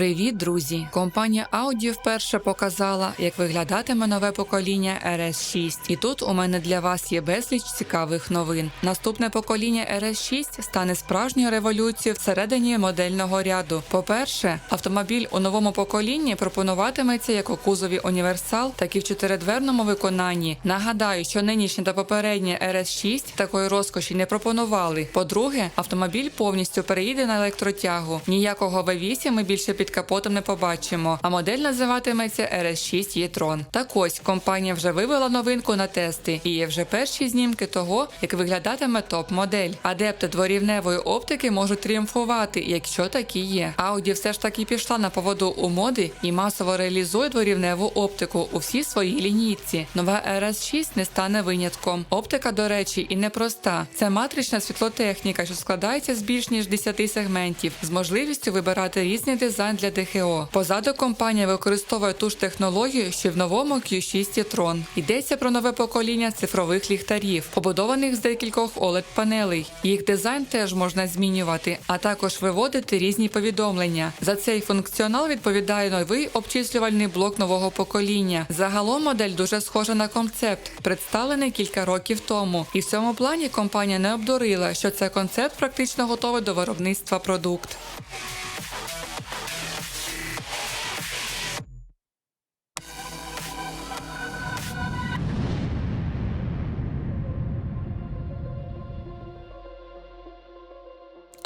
Привіт, друзі! Компанія Audi вперше показала, як виглядатиме нове покоління RS6. І тут у мене для вас є безліч цікавих новин. Наступне покоління RS6 стане справжньою революцією всередині модельного ряду. По-перше, автомобіль у новому поколінні пропонуватиметься як у кузові універсал, так і в чотиридверному виконанні. Нагадаю, що нинішнє та попереднє RS6 такої розкоші не пропонували. По-друге, автомобіль повністю переїде на електротягу. Ніякого V8 ми більше під капотом не побачимо. А модель називатиметься RS6 e-tron. Так ось компанія вже вивела новинку на тести, і є вже перші знімки того, як виглядатиме топ-модель. Адепти дворівневої оптики можуть тріумфувати, якщо такі є. Audi все ж таки пішла на поводу у моди і масово реалізує дворівневу оптику у всій своїй лінійці. Нова RS6 не стане винятком. Оптика, до речі, і непроста. Це матрична світлотехніка, що складається з більш ніж 10 сегментів, з можливістю вибирати різний дизайн для ДХО. Позаду компанія використовує ту ж технологію, що й в новому Q6 e-tron. Йдеться про нове покоління цифрових ліхтарів, побудованих з декількох oled панелей. Їх дизайн теж можна змінювати, а також виводити різні повідомлення. За цей функціонал відповідає новий обчислювальний блок нового покоління. Загалом модель дуже схожа на концепт, представлений кілька років тому. І в цьому плані компанія не обдурила, що це концепт практично готовий до виробництва продукт.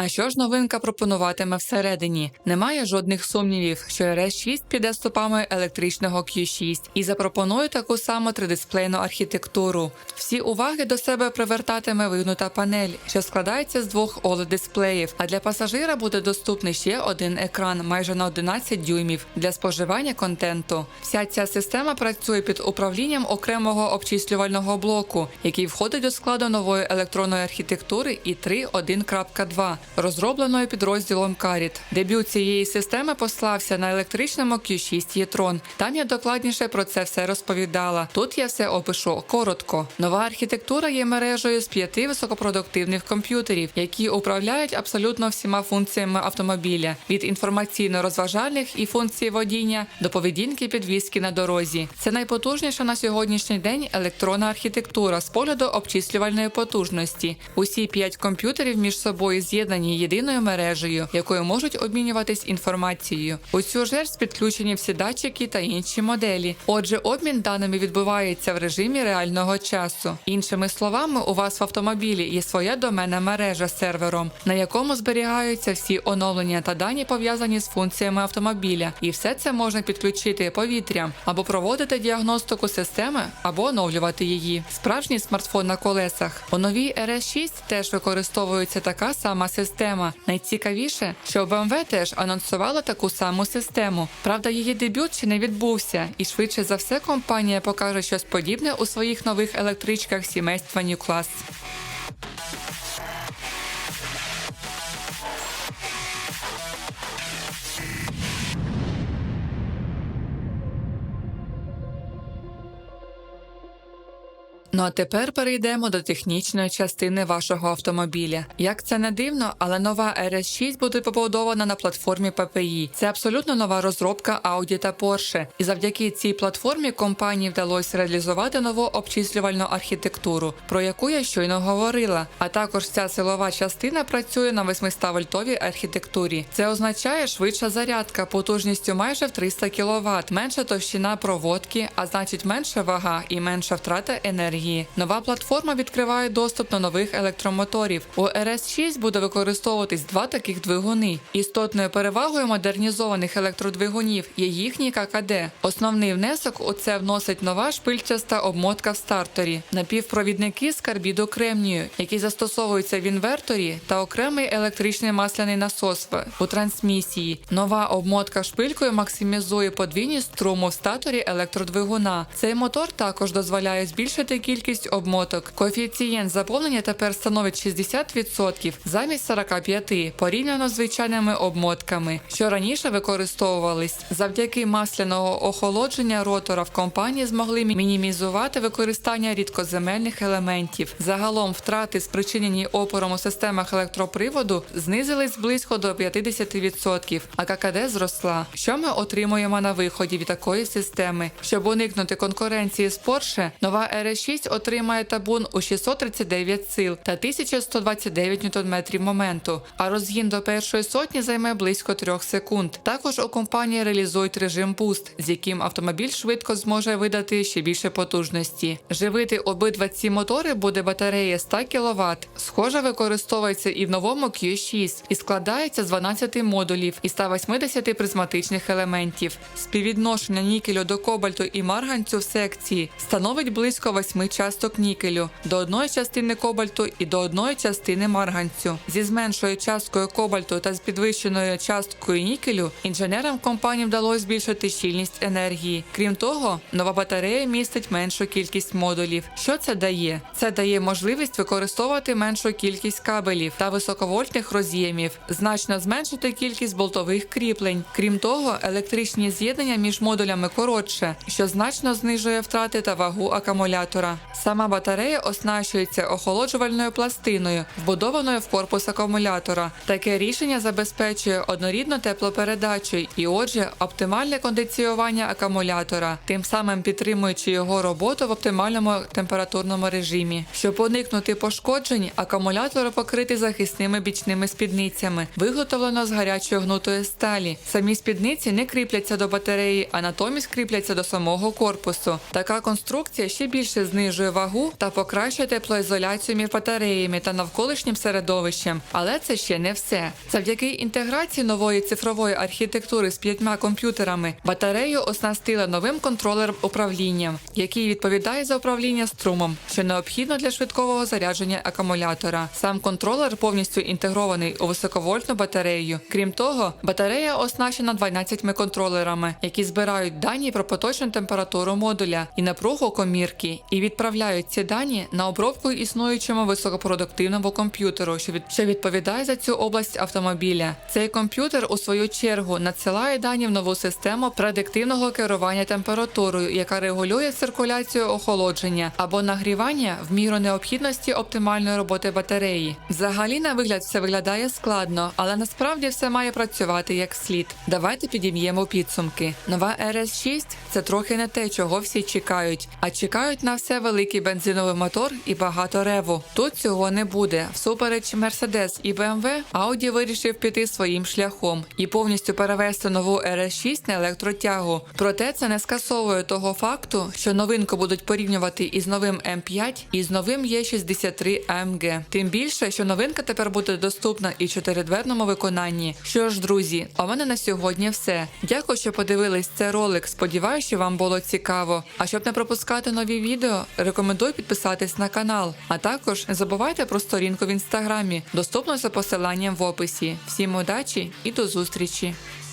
А що ж новинка пропонуватиме всередині? Немає жодних сумнівів, що RS6 піде стопами електричного Q6 і запропонує таку саму тридисплейну архітектуру. Всі уваги до себе привертатиме вигнута панель, що складається з двох oled дисплеїв. А для пасажира буде доступний ще один екран, майже на 11 дюймів для споживання контенту. Вся ця система працює під управлінням окремого обчислювального блоку, який входить до складу нової електронної архітектури і 3.1.2 розробленої підрозділом Carit. Дебют цієї системи послався на електричному Q6 e-tron. Там я докладніше про це все розповідала. Тут я все опишу коротко. Нова архітектура є мережею з п'яти високопродуктивних комп'ютерів, які управляють абсолютно всіма функціями автомобіля від інформаційно-розважальних і функцій водіння до поведінки підвізки на дорозі. Це найпотужніша на сьогоднішній день електронна архітектура з погляду обчислювальної потужності. Усі п'ять комп'ютерів між собою з'єднані єдиною мережею, якою можуть обмінюватись інформацією. У цю жерсть підключені всі датчики та інші моделі. Отже, обмін даними відбувається в режимі реального часу. Іншими словами, у вас в автомобілі є своя доменна мережа з сервером, на якому зберігаються всі оновлення та дані пов'язані з функціями автомобіля, і все це можна підключити повітрям або проводити діагностику системи, або оновлювати її. Справжній смартфон на колесах. У новій RS6 теж використовується така сама система. Найцікавіше, що BMW теж анонсувала таку саму систему. Правда, її дебют ще не відбувся, і швидше за все компанія покаже щось подібне у своїх нових електричках сімейства New Class. Ну а тепер перейдемо до технічної частини вашого автомобіля. Як це не дивно, але нова RS6 буде побудована на платформі PPI. Це абсолютно нова розробка Audi та Porsche. І завдяки цій платформі компанії вдалося реалізувати нову обчислювальну архітектуру, про яку я щойно говорила. А також ця силова частина працює на 800 вольтовій архітектурі. Це означає швидша зарядка потужністю майже в 300 кВт, менша товщина проводки, а значить менша вага і менша втрата енергії. Нова платформа відкриває доступ до нових електромоторів. У RS6 буде використовуватись два таких двигуни. Істотною перевагою модернізованих електродвигунів є їхній ККД. Основний внесок у це вносить нова шпильчаста обмотка в старторі, напівпровідники з карбіду кремнію, які застосовуються в інверторі, та окремий електричний масляний насос у трансмісії. Нова обмотка шпилькою максимізує подвійність струму в статорі електродвигуна. Цей мотор також дозволяє збільшити кількість кількість обмоток. Коефіцієнт заповнення тепер становить 60% замість 45% порівняно з звичайними обмотками, що раніше використовувались. Завдяки масляного охолодження ротора в компанії змогли мінімізувати використання рідкоземельних елементів. Загалом втрати, спричинені опором у системах електроприводу, знизились близько до 50%, а ККД зросла. Що ми отримуємо на виході від такої системи? Щоб уникнути конкуренції з Porsche, нова RS6 отримає табун у 639 сил та 1129 Нм моменту, а розгін до першої сотні займе близько 3 секунд. Також у компанії реалізують режим Boost, з яким автомобіль швидко зможе видати ще більше потужності. Живити обидва ці мотори буде батарея 100 кВт. Схоже, використовується і в новому Q6 і складається з 12 модулів і 180 призматичних елементів. Співвідношення нікелю до кобальту і марганцю в секції становить близько 8 часток нікелю до одної частини кобальту і до одної частини марганцю. Зі зменшою часткою кобальту та з підвищеною часткою нікелю інженерам компанії вдалося збільшити щільність енергії. Крім того, нова батарея містить меншу кількість модулів. Що це дає? Це дає можливість використовувати меншу кількість кабелів та високовольтних роз'ємів, значно зменшити кількість болтових кріплень. Крім того, електричні з'єднання між модулями коротше, що значно знижує втрати та вагу акумулятора. Сама батарея оснащується охолоджувальною пластиною, вбудованою в корпус акумулятора. Таке рішення забезпечує однорідну теплопередачу і, отже, оптимальне кондиціювання акумулятора, тим самим підтримуючи його роботу в оптимальному температурному режимі. Щоб уникнути пошкоджень, акумулятор покритий захисними бічними спідницями, виготовлено з гарячої гнутої сталі. Самі спідниці не кріпляться до батареї, а натомість кріпляться до самого корпусу. Така конструкція ще більше знижує вагу та покращує теплоізоляцію між батареями та навколишнім середовищем. Але це ще не все. Завдяки інтеграції нової цифрової архітектури з п'ятьма комп'ютерами батарею оснастили новим контролером управління, який відповідає за управління струмом, що необхідно для швидкого зарядження акумулятора. Сам контролер повністю інтегрований у високовольтну батарею. Крім того, батарея оснащена 12 контролерами, які збирають дані про поточну температуру модуля і напругу комірки, і відправляють ці дані на обробку існуючому високопродуктивному комп'ютеру, що від що відповідає за цю область автомобіля. Цей комп'ютер у свою чергу надсилає дані в нову систему предиктивного керування температурою, яка регулює циркуляцію охолодження або нагрівання в міру необхідності оптимальної роботи батареї. Взагалі, на вигляд, все виглядає складно, але насправді все має працювати як слід. Давайте підіб'ємо підсумки. Нова RS6 – це трохи не те, чого всі чекають, а чекають на все великий бензиновий мотор і багато реву. Тут цього не буде. Всупереч Mercedes і BMW, Audi вирішив піти своїм шляхом і повністю перевести нову RS6 на електротягу. Проте це не скасовує того факту, що новинку будуть порівнювати із новим M5 і з новим E63 AMG. Тим більше, що новинка тепер буде доступна і чотиридверному виконанні. Що ж, друзі, а мене на сьогодні все. Дякую, що подивились цей ролик. Сподіваюся, що вам було цікаво. А щоб не пропускати нові відео, рекомендую підписатись на канал. А також не забувайте про сторінку в інстаграмі, доступну за посиланням в описі. Всім удачі і до зустрічі!